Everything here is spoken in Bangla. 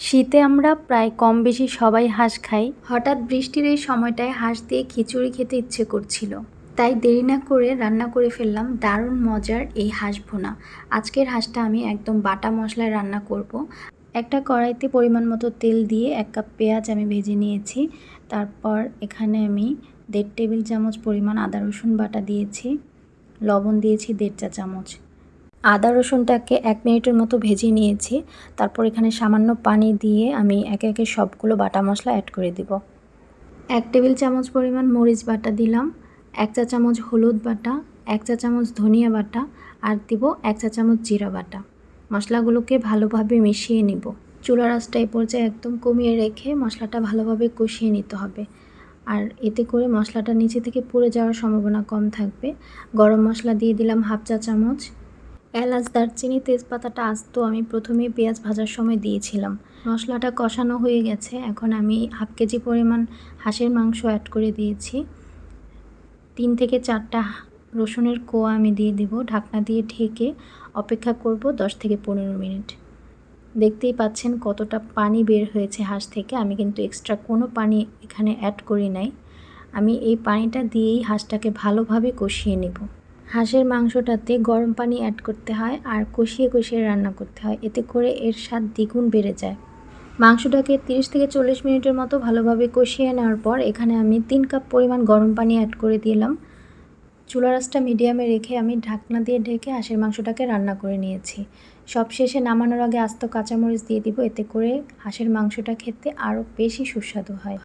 শীতে আমরা প্রায় কম বেশি সবাই হাঁস খাই। হঠাৎ বৃষ্টির এই সময়টায় হাঁস দিয়ে খিচুড়ি খেতে ইচ্ছে করছিল। তাই দেরি না করে রান্না করে ফেললাম দারুণ মজার এই হাঁস ভুনা। আজকের হাঁসটা আমি একদম বাটা মশলায় রান্না করব। একটা কড়াইতে পরিমাণ মতো তেল দিয়ে এক কাপ পেঁয়াজ আমি ভেজে নিয়েছি। তারপর এখানে আমি দেড় টেবিল চামচ পরিমাণ আদা রসুন বাটা দিয়েছি। লবণ দিয়েছি দেড় চা চামচ। আদা রসুনটাকে এক মিনিটের মতো ভেজে নিয়েছি। তারপর এখানে সামান্য পানি দিয়ে আমি একে একে সবগুলো বাটা মশলা অ্যাড করে দিব। এক টেবিল চামচ পরিমাণ মরিচ বাটা দিলাম, এক চা চামচ হলুদ বাটা, এক চা চামচ ধনিয়া বাটা আর দিব এক চা চামচ জিরা বাটা। মশলাগুলোকে ভালোভাবে মিশিয়ে নিব। চুলা রাসটা এই পর্যায়ে একদম কমিয়ে রেখে মশলাটা ভালোভাবে কষিয়ে নিতে হবে। আর এতে করে মশলাটা নিচে থেকে পুড়ে যাওয়ার সম্ভাবনা কম থাকবে। গরম মশলা দিয়ে দিলাম হাফ চা চামচ। এলাচ, দারচিনি, তেজপাতাটা আস্ত আমি প্রথমেই পেঁয়াজ ভাজার সময় দিয়েছিলাম। মশলাটা কষানো হয়ে গেছে। এখন আমি হাফ কেজি পরিমাণ হাঁসের মাংস অ্যাড করে দিয়েছি। তিন থেকে চারটা রসুনের কোয়া আমি দিয়ে দিব। ঢাকনা দিয়ে ঢেকে অপেক্ষা করব দশ থেকে পনেরো মিনিট। দেখতেই পাচ্ছেন কতটা পানি বের হয়েছে হাঁস থেকে। আমি কিন্তু এক্সট্রা কোনো পানি এখানে অ্যাড করি নাই। আমি এই পানিটা দিয়েই হাঁসটাকে ভালোভাবে কষিয়ে নেব। হাঁসের মাংসটাতে গরম পানি অ্যাড করতে হয় আর কষিয়ে কষিয়ে রান্না করতে হয়। এতে করে এর স্বাদ দ্বিগুণ বেড়ে যায়। মাংসটাকে তিরিশ থেকে চল্লিশ মিনিটের মতো ভালোভাবে কষিয়ে নেওয়ার পর এখানে আমি তিন কাপ পরিমাণ গরম পানি অ্যাড করে দিলাম। চুলা রাসটা মিডিয়ামে রেখে আমি ঢাকনা দিয়ে ঢেকে হাঁসের মাংসটাকে রান্না করে নিয়েছি। সব শেষে নামানোর আগে আস্ত কাঁচামরিচ দিয়ে দিব। এতে করে হাঁসের মাংসটা খেতে আরও বেশি সুস্বাদু হয়।